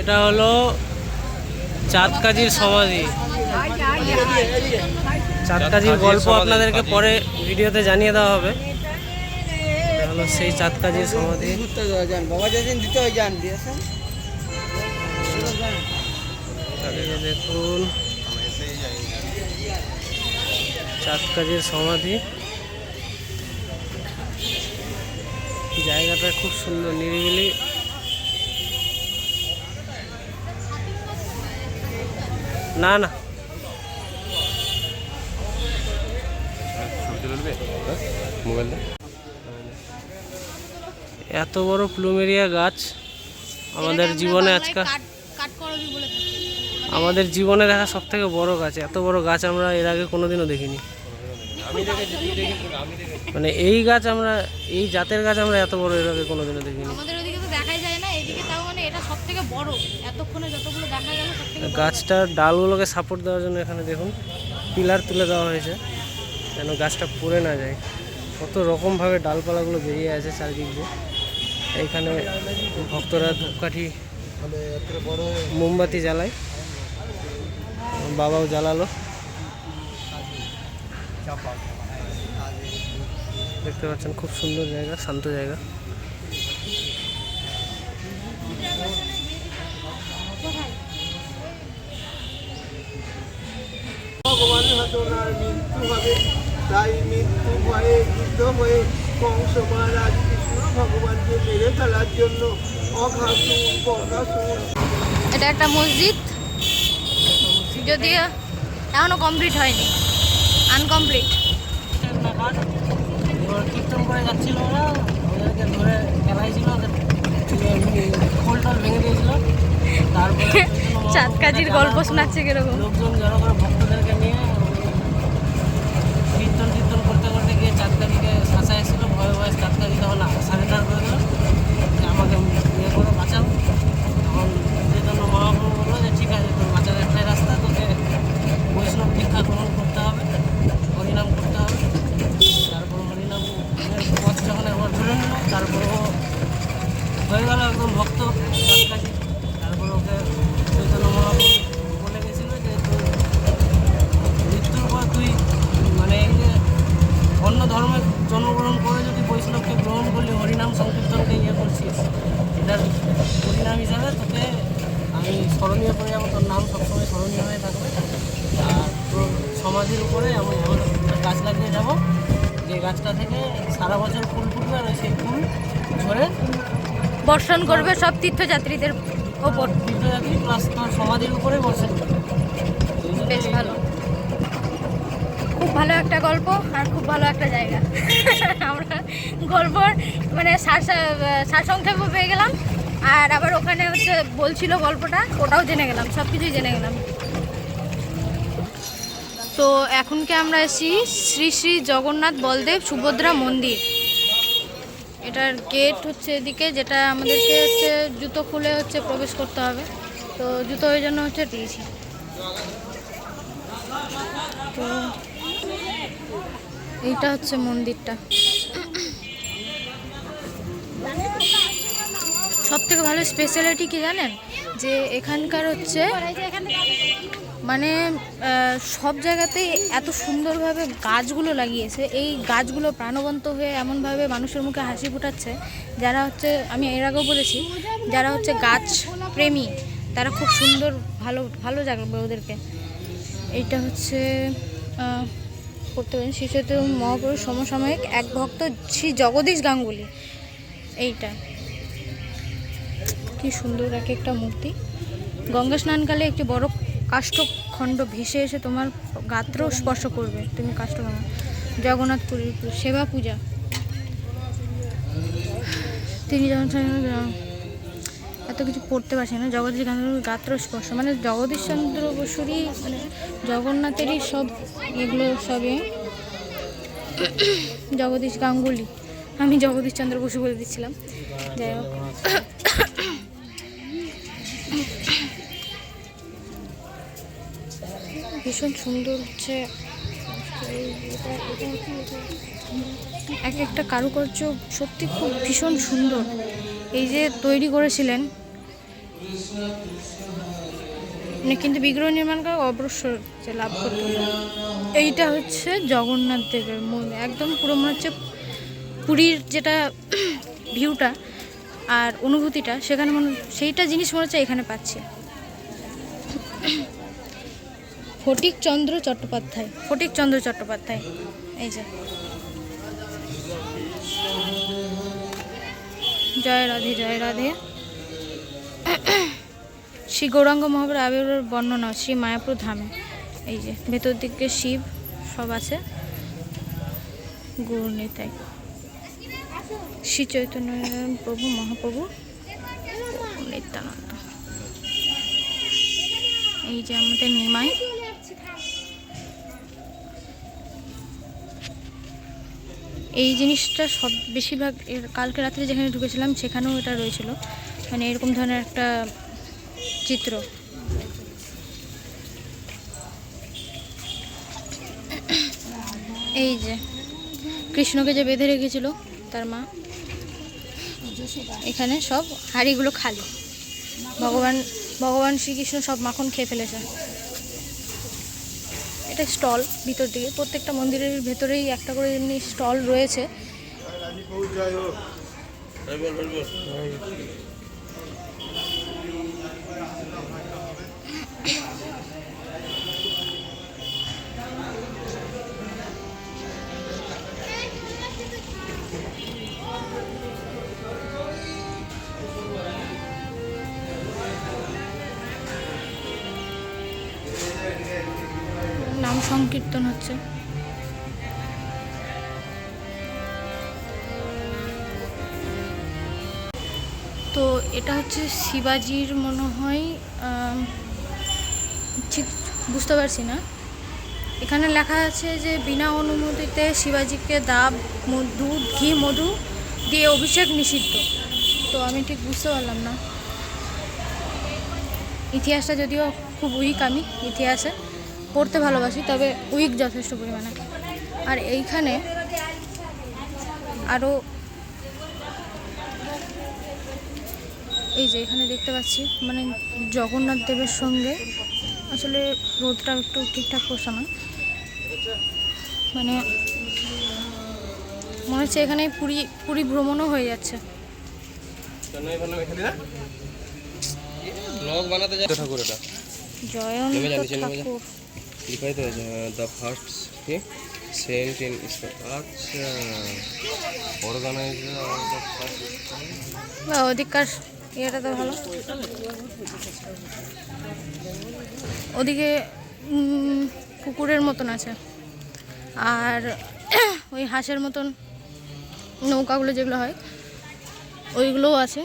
এটা হলো চাঁদ কাজীর সমাধি। চাঁদ কাজীর গল্প আপনাদেরকে পরে ভিডিওতে জানিয়ে দেওয়া হবে। হলো সেই চাঁদ কাজীর সমাধি। দেখুন। চাঁদ কাজীর সমাধি। জায়গাটা খুব সুন্দর নিরিবিলি। না না। এত বড় প্লুমেরিয়া গাছ আমাদের জীবনে আজকাল কাট করবি বলে থাকি। আমাদের জীবনে দেখা সব থেকে বড় গাছ এত বড় গাছ আমরা এর আগে কোনোদিনও দেখিনি। মানে এই গাছ আমরা এই জাতের গাছ আমরা এত বড় এর আগে কোনোদিনও দেখিনি। আমাদের ওদিকে তো দেখাই যায় না এদিকে তাও মানে এটা সব থেকে বড়। এতক্ষণে যতগুলো দেখা গেল গাছটার ডালগুলোকে সাপোর্ট দেওয়ার জন্য এখানে দেখুন পিলার তুলে দেওয়া হয়েছে যেন গাছটা পড়ে না যায়। কত রকমভাবে ডালপালাগুলো বেরিয়ে আছে চারিদিক দিয়ে। এইখানে ভক্তরা ধূপকাঠি মোমবাতি জ্বালায় বাবাও জ্বালালো। দেখতে পাচ্ছেন খুব সুন্দর জায়গা শান্ত জায়গা। ভগবান ঘটনার মৃত্যু হবে। তাই মৃত্যু ভয়ে যুদ্ধ হয়ে কংস মহারাজ কৃষ্ণ ভগবানকে মেরে ফেলার জন্য অঘাসুর বকাসুর এটা একটা মসজিদ। যদিও এখনও কমপ্লিট হয়নি। আনকমপ্লিট কীর্তন করে যাচ্ছিল ওরা। ওদেরকে ধরে খেলাইছিল ওদের খোল ভেঙে দিয়েছিল। তারপরে চাঁদ কাজীর গল্প শোনাচ্ছে কীরকম। লোকজন জড়ো করে ভক্তদেরকে নিয়ে কীর্তন কীর্তন করতে করতে গিয়ে চাঁদকাজিকে শাসা ভয়ে চাঁদকাজি তখন সারেন্ডার করে দিল যে আমাকে ইয়ে করে বাঁচাও। তখন চৈতন্য মহাপ্রভু বলল যে, ঠিক আছে, তোর বাঁচার একটাই রাস্তা, তোকে বৈষ্ণব দীক্ষা গ্রহণ করতে হবে, হরিনাম করতে হবে। তারপর হরিনাম পথ যখন একবার ধরে নিল, তারপর ও হয়ে গেল একদম ভক্ত চাঁদকাজি তারপর ওকে চৈতন্য মহাপ্রভু বলে গেছিল যে, তোর মৃত্যুর পর তুই মানে এই যে অন্য ধর্মের জন্মগ্রহণ করে বৈষ্ণবকে গ্রহণ করলি হরিনাম সংকীর্তনকে ইয়ে করছিস। এটার হরিনাম হিসাবে তোকে আমি স্মরণীয় করে যাব তোর নাম সবসময় স্মরণীয় হয়ে থাকবে। আর তোর সমাধির উপরে আমি এমন গাছ লাগিয়ে যাব। যে গাছটা থেকে সারা বছর ফুল ফুটবে আর সেই ফুল ঝরে বর্ষণ করবে সব তীর্থযাত্রীদের ওপর। তীর্থযাত্রী প্লাস তোর সমাধির উপরে বসে। বেশ ভালো। ভালো একটা গল্প আর খুব ভালো একটা জায়গা। আমরা গল্প মানে সার সারসংক্ষেপও পেয়ে গেলাম। আর আবার ওখানে হচ্ছে বলছিল গল্পটা, ওটাও জেনে গেলাম সব কিছুই জেনে গেলাম। তো এখনকে আমরা এসেছি? শ্রী শ্রী জগন্নাথ বলদেব সুভদ্রা মন্দির। এটার গেট হচ্ছে এদিকে, যেটা আমাদেরকে হচ্ছে জুতো খুলে হচ্ছে প্রবেশ করতে হবে। তো জুতো ওই জন্য হচ্ছে দিয়েছি। তো এইটা হচ্ছে মন্দিরটা। সব থেকে ভালো স্পেশালিটি কি জানেন? যে এখানকার হচ্ছে মানে সব জায়গাতেই এত সুন্দরভাবে গাছগুলো লাগিয়েছে। এই গাছগুলো প্রাণবন্ত হয়ে এমনভাবে মানুষের মুখে হাসি ফোটাচ্ছে, যারা হচ্ছে, আমি এর আগেও বলেছি, যারা হচ্ছে গাছ প্রেমী, তারা খুব সুন্দর, ভালো ভালো জাগবে ওদেরকে। এইটা হচ্ছে করতে পারেন শ্রী চৈতন্য মহাপুরুষ সমসাময়িক এক ভক্ত শ্রী জগদীশ গাঙ্গুলি। এইটা। কি সুন্দর এক একটা মূর্তি। গঙ্গা স্নানকালে একটি বড় কাষ্ঠখণ্ড ভেসে এসে তোমার গাত্র স্পর্শ করবে। তুমি কাষ্ঠ জগন্নাথ পুরীর সেবা পূজা। তিনি যখন এত কিছু পড়তে পারছি না। জগদীশ গান্ধীর গাত্র স্পর্শ। মানে জগদীশ চন্দ্র বসুরই মানে জগন্নাথেরই সব এগুলো সবই। জগদীশ গাঙ্গুলি। আমি জগদীশ চন্দ্র বসু বলে দিচ্ছিলাম। যাই হোক। ভীষণ সুন্দর হচ্ছে। এক একটা কারুকার্য সত্যি খুব ভীষণ সুন্দর। এই যে তৈরি করেছিলেন কিন্তু বিগ্রহ নির্মাণ করা অবশ্যই যে লাভ করতে এইটা হচ্ছে জগন্নাথ দেবের মন্দির একদম পুরো মনে হচ্ছে পুরীর যেটা ভিউটা আর অনুভূতিটা, সেখানে মনে সেইটা জিনিস মনে হচ্ছে এখানে পাচ্ছি। ফটিক চন্দ্র চট্টোপাধ্যায় ফটিক চন্দ্র চট্টোপাধ্যায়, এই যে। জয় রাধে জয় রাধে। শ্রী গৌরাঙ্গ মহাবীর আবির্ভাবের বর্ণনা, শ্রী মায়াপুর ধামে। এই যে, ভেতর দিকে শিব, সব আছে। গুরু নিতাই শ্রী চৈতন্য প্রভু, মহাপ্রভু, নিত্যানন্দ। এই যে আমাদের নিমাই এই জিনিসটা সব বেশিরভাগ কালকে রাত্রে যেখানে ঢুকেছিলাম সেখানেও এটা রয়েছিল। মানে এরকম ধরনের একটা চিত্র। এই যে, কৃষ্ণকে যে বেঁধে রেখেছিল তার মা, এখানে সব হাঁড়িগুলো খালি। ভগবান ভগবান শ্রীকৃষ্ণ সব মাখন খেয়ে ফেলেছে। এটা স্টল ভিতর দিকে। প্রত্যেকটা মন্দিরের ভেতরেই একটা করে এমনি স্টল রয়েছে। সংকীর্তন হচ্ছে। তো এটা হচ্ছে শিবাজির মনে হয় ঠিক বুঝতে পারছি না। এখানে লেখা আছে যে, বিনা অনুমতিতে শিবাজিকে দাব, মধু, ঘি, মধু দিয়ে অভিষেক নিষিদ্ধ। তো আমি ঠিক বুঝতে পারলাম না। ইতিহাসটা যদিও খুব উইক আমি, ইতিহাসে। পড়তে ভালোবাসি, তবে উইক যথেষ্ট পরিমাণে। আর এইখানে আরও এই যে এখানে দেখতে পাচ্ছি মানে জগন্নাথ দেবের সঙ্গে আসলে রোদটা একটু ঠিকঠাক করছে না। মানে মনে হচ্ছে এখানে পুরী পুরী ভ্রমণও হয়ে যাচ্ছে। জয়ন্ত। ঠাকুর। লিখাই তো দ্য ফার্স্ট সেন্ট ইন ওদিককার ইয়েটা তো ভালো। ওদিকে কুকুরের মতন আছে। আর ওই হাঁসের মতন নৌকাগুলো যেগুলো হয়, ওইগুলোও আছে।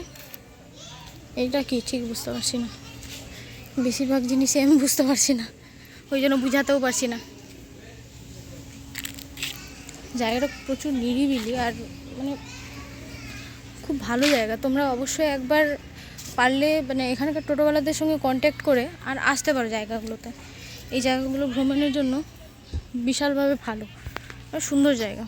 এইটা কি? ঠিক বুঝতে পারছি না। বেশিরভাগ জিনিসই আমি বুঝতে পারছি না। ওই জন্য বুঝাতেও পারছি না। জায়গাটা প্রচুর নিরিবিলি আর মানে খুব ভালো জায়গা। তোমরা অবশ্যই একবার পারলে মানে এখানকার টোটোওয়ালাদের সঙ্গে কন্ট্যাক্ট করে আর আসতে পারো জায়গাগুলোতে। এই জায়গাগুলো ভ্রমণের জন্য বিশালভাবে ভালো আর সুন্দর জায়গা।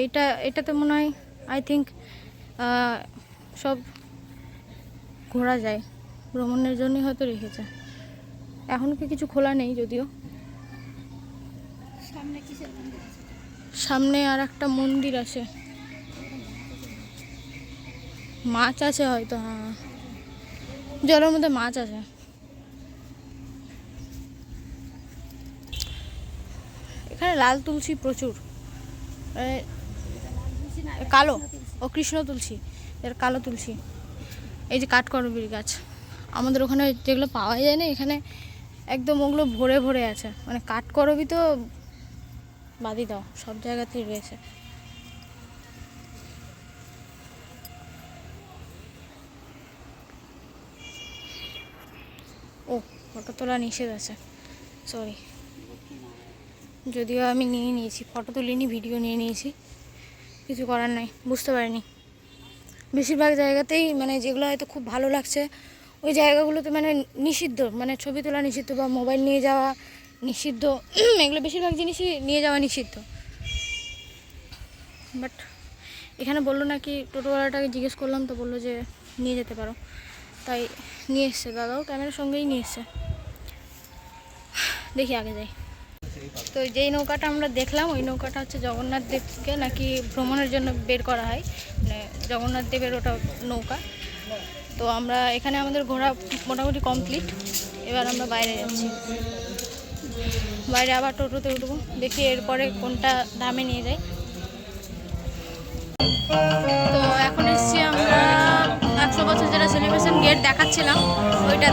এইটা, এটাতে মনে হয় আই থিঙ্ক সব ঘোরা যায়। ভ্রমণের জন্যই হয়তো রেখেছে। এখন কি কিছু খোলা নেই যদিও। সামনে আর একটা মন্দির আছে। মাছ আছে হয়তো হ্যাঁ। জলের মধ্যে মাছ আছে। এখানে লাল তুলসী প্রচুর। কালো। ও কৃষ্ণ তুলসী। এর কালো তুলসী। এই যে কাঠকরবির গাছ। আমাদের ওখানে যেগুলো পাওয়া যায় না, এখানে একদম ওগুলো ভরে ভরে আছে। মানে কাঠকরবি তো বাদই দাও, সব জায়গাতেই রয়েছে। ও, ফটো তোলা নিষেধ আছে। সরি যদিও আমি নিয়ে নিয়েছি, ফটো তুলিনি, ভিডিও নিয়ে নিয়েছি। কিছু করার নাই, বুঝতে পারিনি। বেশিরভাগ জায়গাতেই মানে যেগুলো হয়তো খুব ভালো লাগছে ওই জায়গাগুলোতে মানে নিষিদ্ধ মানে ছবি তোলা নিষিদ্ধ বা মোবাইল নিয়ে যাওয়া নিষিদ্ধ, এগুলো বেশিরভাগ জিনিসই নিয়ে যাওয়া নিষিদ্ধ। বাট এখানে বলল নাকি টোটোওয়ালাটাকে জিজ্ঞেস করলাম তো বলল যে নিয়ে যেতে পারো। তাই নিয়ে এসছে, দাদাও ক্যামেরার সঙ্গেই নিয়ে এসছে। দেখি আগে যাই। তো যেই নৌকাটা আমরা দেখলাম, ওই নৌকাটা হচ্ছে জগন্নাথ দেবকে নাকি ভ্রমণের জন্য বের করা হয়। মানে জগন্নাথ দেবের ওটা নৌকা। তো আমরা এখানে আমাদের ঘোরা মোটামুটি কমপ্লিট এবার আমরা বাইরে যাচ্ছি। বাইরে আবার টোটোতে উঠবো, দেখি এরপরে কোনটা দামে নিয়ে যাই। তো এখন এসছি আমরা একশো বছর যেটা সেলিব্রেশন গেট দেখাচ্ছিলাম, ওইটা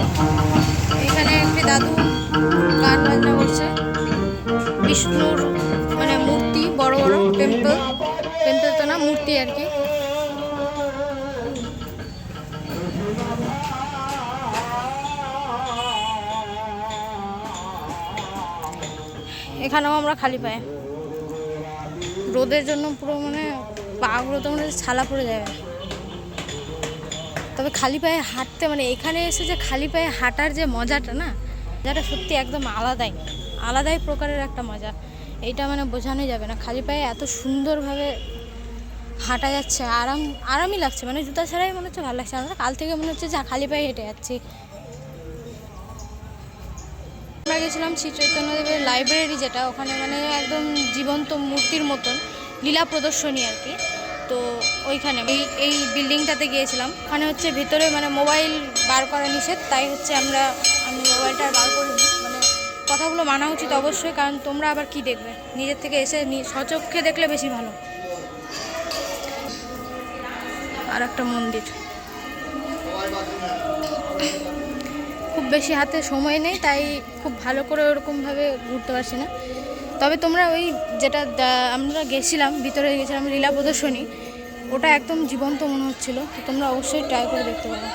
এখানে একটি দাদু গান বাজনা করছে। বিষ্ণুর মানে মূর্তি, বড় বড় টেম্পল টেম্পল তো না, মূর্তি আর কি। এখানেও আমরা খালি পায়ে। রোদের জন্য পুরো মানে পাগুলো তো মানে ছালা পড়ে যাবে তবে খালি পায়ে হাঁটতে মানে এখানে এসে যে খালি পায়ে হাঁটার যে মজাটা না, মজাটা সত্যি একদম আলাদাই আলাদাই প্রকারের একটা মজা। এইটা মানে বোঝানো যাবে না। খালি পায়ে এত সুন্দরভাবে হাঁটা যাচ্ছে, আরাম, আরামই লাগছে। মানে জুতা ছাড়াই মনে হচ্ছে ভালো লাগছে। আমরা কাল থেকে মনে হচ্ছে যা খালি পায়ে হেঁটে যাচ্ছি। আমরা গেছিলাম? শ্রী চৈতন্যদেবের লাইব্রেরি যেটা, ওখানে মানে একদম জীবন্ত মূর্তির মতন, লীলা প্রদর্শনী আর কি। তো ওইখানে এই এই বিল্ডিংটাতে গিয়েছিলাম। ওখানে হচ্ছে ভিতরে মানে মোবাইল বার করা নিষেধ, তাই হচ্ছে আমরা, আমি মোবাইলটা বার করিনি। মানে কথাগুলো মানা উচিত অবশ্যই, কারণ তোমরা আবার কি দেখবে? নিজের থেকে এসে স্বচক্ষে দেখলে বেশি ভালো। আর একটা মন্দির। বেশি হাতে সময় নেই, তাই খুব ভালো করে ওরকমভাবে ঘুরতে পারছি না। তবে তোমরা ওই যেটা আমরা গেছিলাম, ভিতরে গেছিলাম লীলা প্রদর্শনী, ওটা একদম জীবন্ত মনে হচ্ছিল, তো তোমরা অবশ্যই ট্রাই করে দেখতে পারো।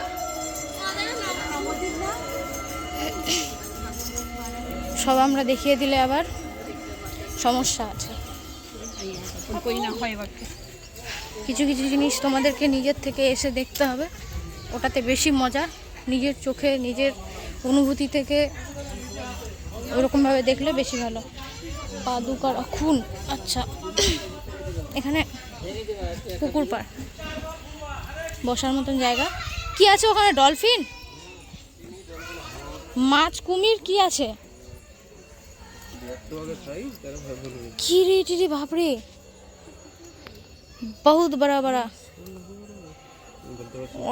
সব আমরা দেখিয়ে দিলে আবার সমস্যা আছে। কিছু কিছু জিনিস তোমাদেরকে নিজের থেকে এসে দেখতে হবে, ওটাতে বেশি মজা, নিজের চোখে নিজের অনুভূতি থেকে ওরকমভাবে দেখলে বেশি ভালো। পাদুকার খুন আচ্ছা। এখানে পুকুর পাড়। বসার মতন জায়গা। কি আছে ওখানে? ডলফিন? মাছ, কুমির, কি আছে? তোমাকে খাই তারা ভাই বলবে কি রে টিরি, বাপরে। বহুত বড় বড়।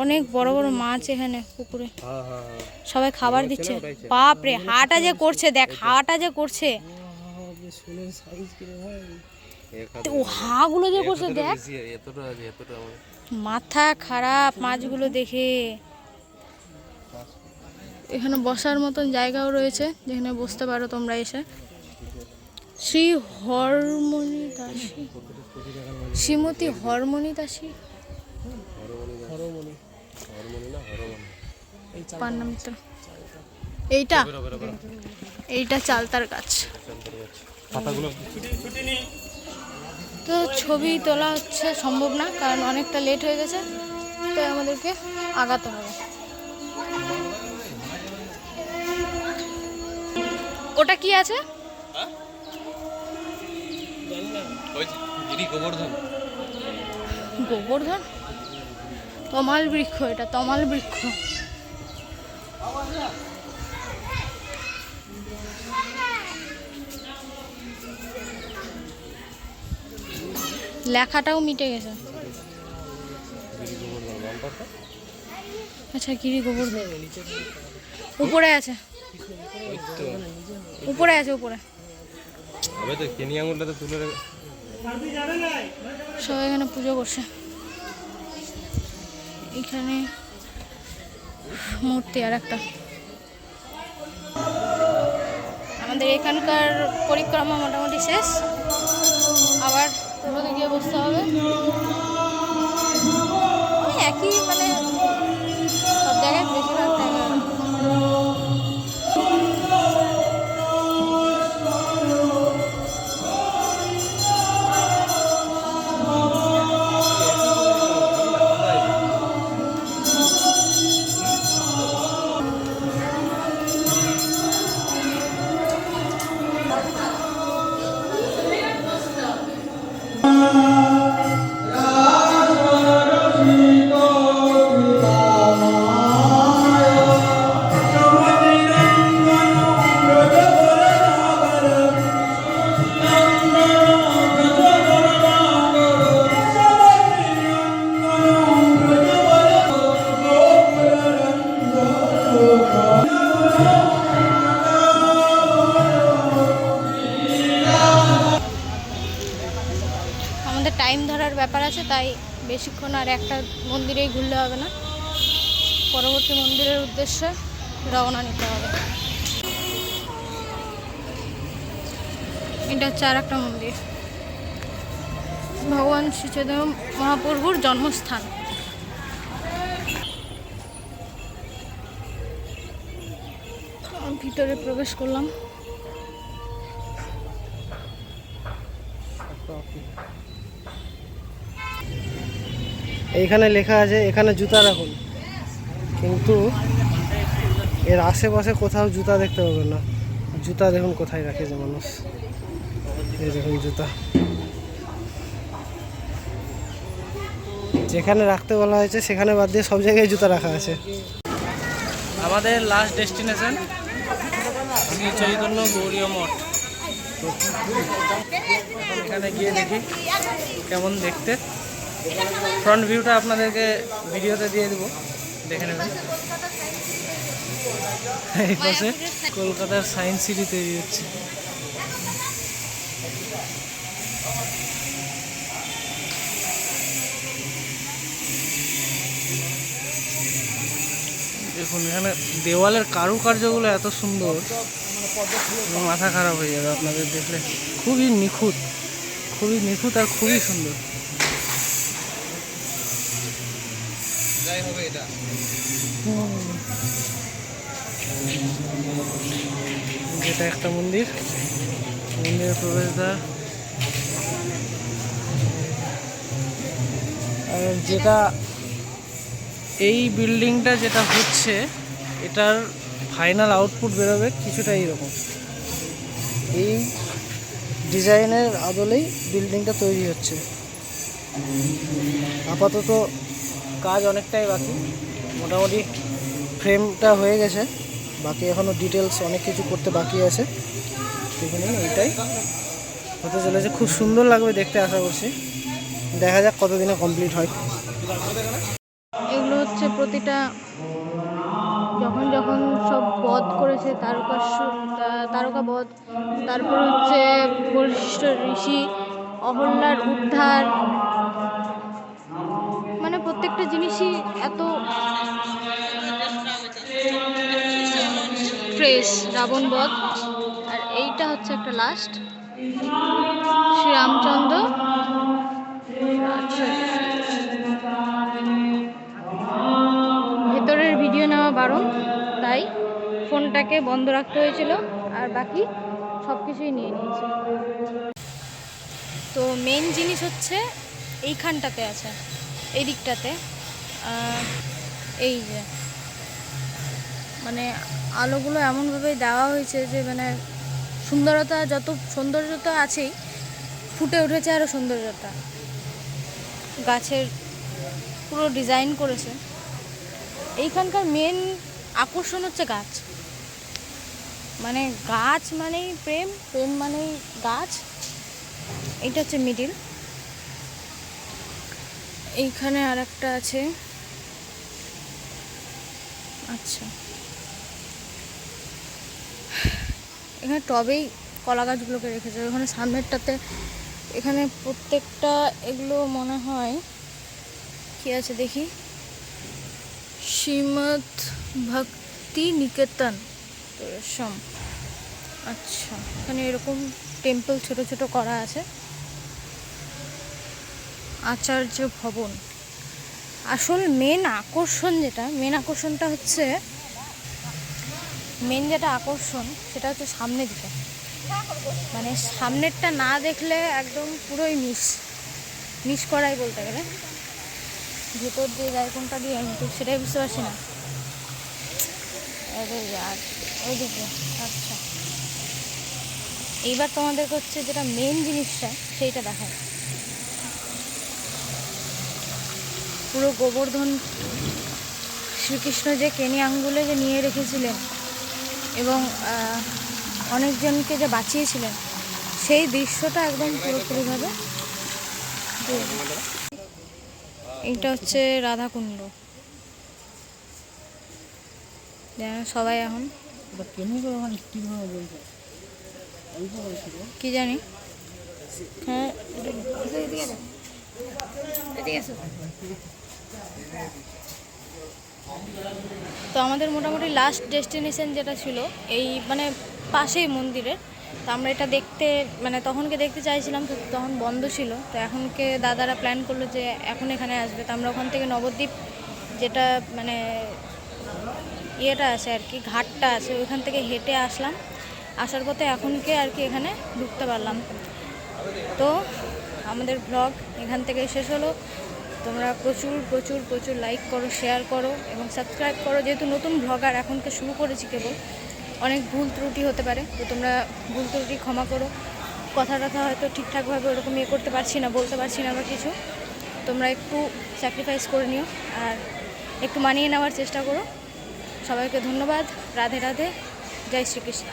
অনেক বড় বড় মাছ এখানে পুকুরে। হ্যাঁ হ্যাঁ হ্যাঁ। সবাই খাবার দিচ্ছে। বাপরে হাটা যে করছে দেখ হাটা যে করছে। ও হাগুলো যে করছে দেখ। মাথা খারাপ মাছগুলো দেখে। এখানে বসার মতন জায়গাও রয়েছে যেখানে বসতে পারো তোমরা এসে। শ্রী হরমণি দাসী। শ্রীমতী হরমণি দাসী। হরমনি। না হরমনি। পান্না মিত্র এইটা? এইটা চালতার গাছ। পাতাগুলো। তো ছবি তোলা হচ্ছে সম্ভব না কারণ অনেকটা লেট হয়ে গেছে তাই আমাদেরকে আগাতে হবে। ওটা কি আছে? ওই গোবর্ধন। গোবর্ধন? তমাল বৃক্ষ এটা তমাল বৃক্ষ। লেখাটাও মিটে গেছে। আচ্ছা গিরি গোবর উপরে আছে। উপরে আছে উপরে। সবাই এখানে পুজো করছে। এখানে মূর্তি আর একটা। আমাদের এখানকার পরিক্রমা মোটামুটি শেষ। আবার রোদে গিয়ে বসতে হবে। একই মানে আছে, তাই বেশিক্ষণ আর একটা মন্দিরেই ঘুরলে হবে না। পরবর্তী মন্দিরের উদ্দেশ্যে রওনা নিতে হবে। এটা হচ্ছে আর একটা মন্দির। ভগবান শ্রী চৈতন্য মহাপ্রভুর জন্মস্থান। ভিতরে প্রবেশ করলাম। এইখানে লেখা আছে, এখানে জুতা রাখুন। কিন্তু এর আশেপাশে কোথাও জুতা দেখতে পাবেন না। জুতা দেখুন কোথায় রাখেছে মানুষ। এই দেখুন জুতা। যেখানে রাখতে বলা হয়েছে, সেখানে বাদ দিয়ে সব জায়গায় জুতা রাখা আছে। আমাদের লাস্ট ডেস্টিনেশন চৈতন্য গৌরীয় মঠ। এখানে গিয়ে দেখি, কেমন দেখতে। ফ্রন্ট ভিউটা আপনাদেরকে ভিডিওতে দিয়ে দেবো। দেখে নেবেন। এই পাশে কলকাতার সায়েন্স সিটি তৈরি হচ্ছে। দেখুন, এখানে দেওয়ালের কারুকার্যগুলো এত সুন্দর। মাথা খারাপ হয়ে যাবে আপনাদের দেখলে। খুবই নিখুঁত। খুবই নিখুঁত আর খুবই সুন্দর। যেটা একটা মন্দির। মন্দিরের প্রবেশদ্বার। যেটা এই বিল্ডিংটা যেটা হচ্ছে, এটার ফাইনাল আউটপুট বেরোবে কিছুটা এইরকম। এই ডিজাইনের আদলেই বিল্ডিংটা তৈরি হচ্ছে। আপাতত কাজ অনেকটাই বাকি। মোটামুটি ফ্রেমটা হয়ে গেছে। বাকি এখনও ডিটেলস অনেক কিছু করতে বাকি আছে। এখানে এইটাই। হতে চলেছে, খুব সুন্দর লাগবে দেখতে আশা করছি। দেখা যাক কতদিনে কমপ্লিট হয়। এগুলো হচ্ছে প্রতিটা, যখন যখন সব বধ করেছে তারকা তারকা বধ। তারপর হচ্ছে বশিষ্ঠ ঋষি, অহল্যার উদ্ধার। মানে প্রত্যেকটা জিনিসই এত ফ্রেশ রাবণ বধ। আর এইটা হচ্ছে একটা লাস্ট শ্রীরামচন্দ্র। ভেতরের ভিডিও নেওয়া বারণ তাই ফোনটাকে বন্ধ রাখতে হয়েছিল, আর বাকি সব কিছুই নিয়ে নিয়েছি। তো মেন জিনিস হচ্ছে এইখানটাতে আছে এই দিকটাতে এই যে মানে আলোগুলো এমনভাবেই দেওয়া হয়েছে যে মানে সুন্দরতা যত, সৌন্দর্যতা আছেই, ফুটে উঠেছে আরও সৌন্দর্যতা। গাছের পুরো ডিজাইন করেছে। এইখানকার মেন আকর্ষণ হচ্ছে গাছ। মানে গাছ মানেই প্রেম প্রেম মানেই গাছ। এইটা হচ্ছে মিডিল। এইখানে আর একটা আছে। আচ্ছা। এখানে টবেই কলা গাছগুলোকে রেখেছে। ওখানে সামনেরটাতে এখানে প্রত্যেকটা এগুলো মনে হয় কি আছে দেখি? শ্রীমদ ভক্তি নিকেতন রেশম আচ্ছা এখানে এরকম টেম্পল ছোট ছোট করা আছে। আচার্য ভবন। আসল মেন আকর্ষণ যেটা, মেন আকর্ষণটা হচ্ছে মেন যেটা আকর্ষণ, সেটা হচ্ছে সামনের দিকে। মানে সামনেরটা না দেখলে একদম পুরোই মিস মিস করাই বলতে গেলে। ভেতর দিয়ে যায় কোনটা দিয়ে আমি তো সেটাই বুঝতে পারছি না। ওইদিকে আচ্ছা। এইবার তোমাদের হচ্ছে যেটা মেন জিনিসটা, সেইটা দেখায় পুরো গোবর্ধন শ্রীকৃষ্ণ যে কেনি আঙ্গুলে যে নিয়ে রেখেছিলেন এবং অনেকজনকে যে বাঁচিয়েছিলেন সেই দৃশ্যটা একদম পুরোপুরিভাবে। এইটা হচ্ছে রাধাকুণ্ড সবাই এখন কি জানি হ্যাঁ। তো আমাদের মোটামুটি লাস্ট ডেস্টিনেশন যেটা ছিল, এই মানে পাশেই মন্দিরের। তো আমরা এটা দেখতে মানে তখনকে দেখতে চাইছিলাম, তো তখন বন্ধ ছিল। তো এখনকে দাদারা প্ল্যান করল যে এখন এখানে আসবে। তো আমরা ওখান থেকে নবদ্বীপ যেটা মানে ইয়েটা আছে আর কি, ঘাটটা আছে ওইখান থেকে হেঁটে আসলাম। আসার পথে এখনকে আর কি এখানে ঢুকতে পারলাম। তো আমাদের ব্লগ এখান থেকে শেষ হলো। তোমরা প্রচুর প্রচুর প্রচুর লাইক করো শেয়ার করো এবং সাবস্ক্রাইব করো। যেহেতু নতুন ব্লগার এখনকে শুরু করেছি কেবল। অনেক ভুল ত্রুটি হতে পারে, তো তোমরা ভুল ত্রুটি ক্ষমা করো। কথা টথা হয়তো ঠিকঠাকভাবে ওরকম ইয়ে করতে পারছি না, বলতে পারছি না বা কিছু। তোমরা একটু স্যাক্রিফাইস করে নিও আর একটু মানিয়ে নেওয়ার চেষ্টা করো। সবাইকে ধন্যবাদ। রাধে রাধে। জয় শ্রীকৃষ্ণ।